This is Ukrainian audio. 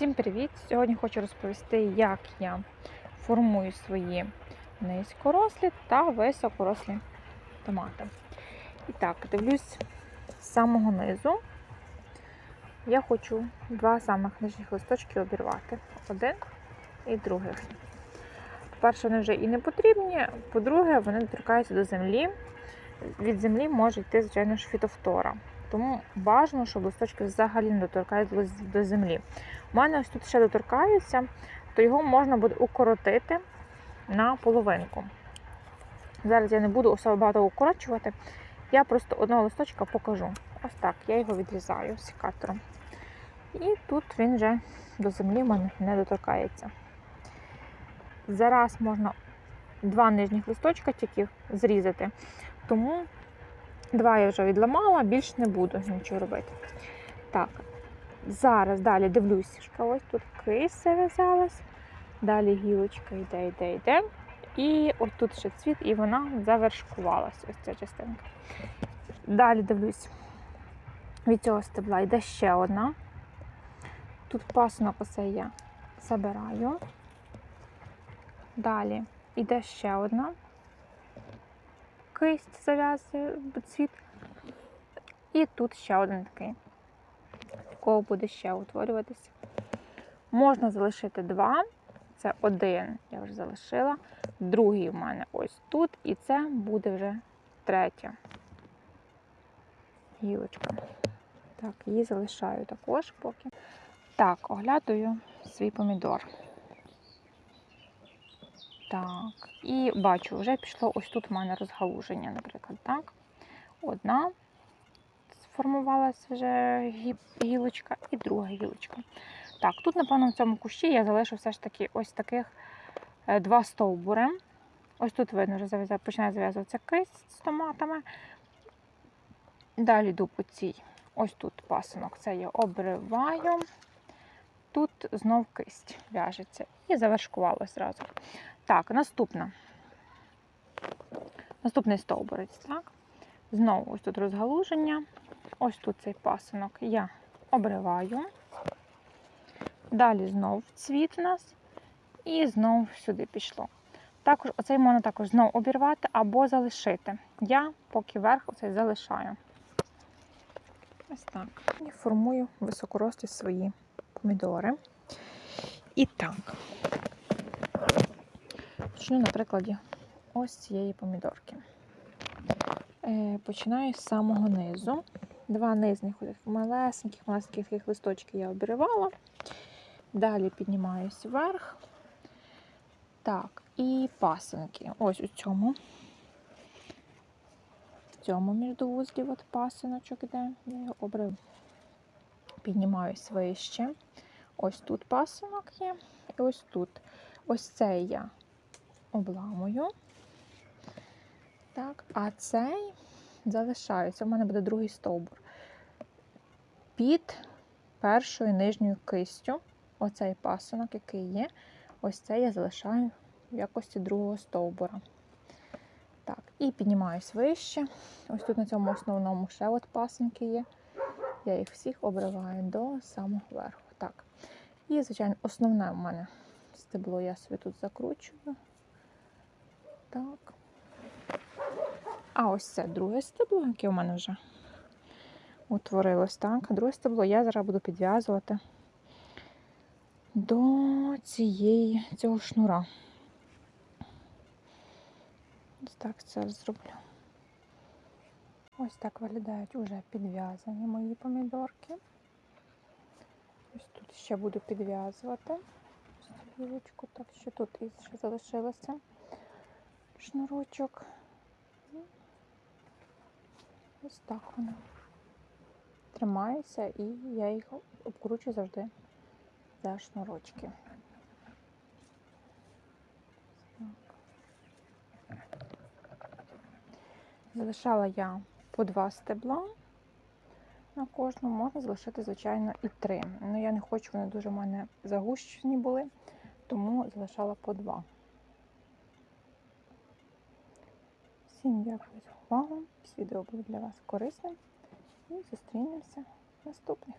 Всім привіт! Сьогодні хочу розповісти, як я формую свої низькорослі та високорослі томати. І так, дивлюсь з самого низу. Я хочу два самих нижніх листочки обірвати. Один і другий. По-перше, вони вже і не потрібні. По-друге, вони доторкаються до землі. Від землі може йти, звичайно ж, фітофтора. Тому бажано, щоб листочки взагалі не доторкаються до землі. У мене ось тут ще доторкаються, то його можна буде укоротити на половинку. Зараз я не буду особо багато укорочувати, я просто одного листочка покажу. Ось так, я його відрізаю секатором. І тут він вже до землі в мене не доторкається. Зараз можна два нижніх листочка тільки зрізати, тому два я вже відламала, більш не буду нічого робити. Так, Зараз далі дивлюся, що ось тут кись зав'язалась. Далі гілочка йде, йде, йде. І ось тут ще цвіт, і вона завершкувалася, ось ця частинка. Далі дивлюсь, від цього стебла йде ще одна. Тут пасунок оце я забираю. Далі йде ще одна. Кисть зав'язує цвіт. І тут ще один такий кого буде ще утворюватися. Можна залишити два. Це один, я вже залишила. Другий в мене ось тут, і це буде вже третя гілочка. Так, її залишаю також поки. Так, оглядаю свій помідор. Так, і бачу, вже пішло ось тут в мене розгалуження, наприклад, так. Одна сформувалася вже гілочка і друга гілочка. Так, тут, напевно, в цьому кущі я залишу все ж таки ось таких е, два стовбури. Ось тут видно, вже починає зав'язуватися кисть з томатами. Далі йду по цій. Ось тут пасинок, це я обриваю. Тут знов кисть в'яжеться. І завершкувалося зразу. Так, наступна. Наступний стовбурець, так? Знову ось тут розгалуження. Ось тут цей пасинок я обриваю. Далі знов цвіт у нас. І знов сюди пішло. Також оцей можна також знов обірвати або залишити. Я поки верх оцей залишаю. Ось так. І формую високорослі свої помідори. І так, почну на прикладі ось цієї помідорки. Е, починаю з самого низу. Два низних малесеньких, малесеньких листочки я обривала. Далі піднімаюсь вверх. Так, і пасинки. Ось у цьому. В цьому міждовузлі от пасиночок іде, я його обрив. Піднімаюсь вище. Ось тут пасинок є. І ось тут. Ось цей я обламую. Так, а цей залишаюся. У мене буде другий стовбур. Під першою нижньою кистю, оцей пасунок, який є, ось це я залишаю в якості другого стовбура. Так, І піднімаюсь вище. Ось тут на цьому основному ще от пасинки є. Я їх всіх обриваю до самого верху. Так. І, звичайно, основне в мене стебло я собі тут закручую. Так. А ось це друге стебло, яке у мене вже утворилось. так. Друге стебло я зараз буду підв'язувати до цієї, цього шнура. Ось так це зроблю. Ось так виглядають уже підв'язані мої помідорки. Ось тут ще буду підв'язувати гілочку, так що тут ще залишилося шнурочок. Ось так воно. Тримаюся і я їх обкручу завжди за шнурочки. Залишала я по два стебла на кожному, можна залишити, звичайно, і три. Ну, я не хочу, вони дуже в мене загущені були, тому залишала по два. Всім дякую за увагу. Відео було для вас корисним. І зустрінемося в наступних.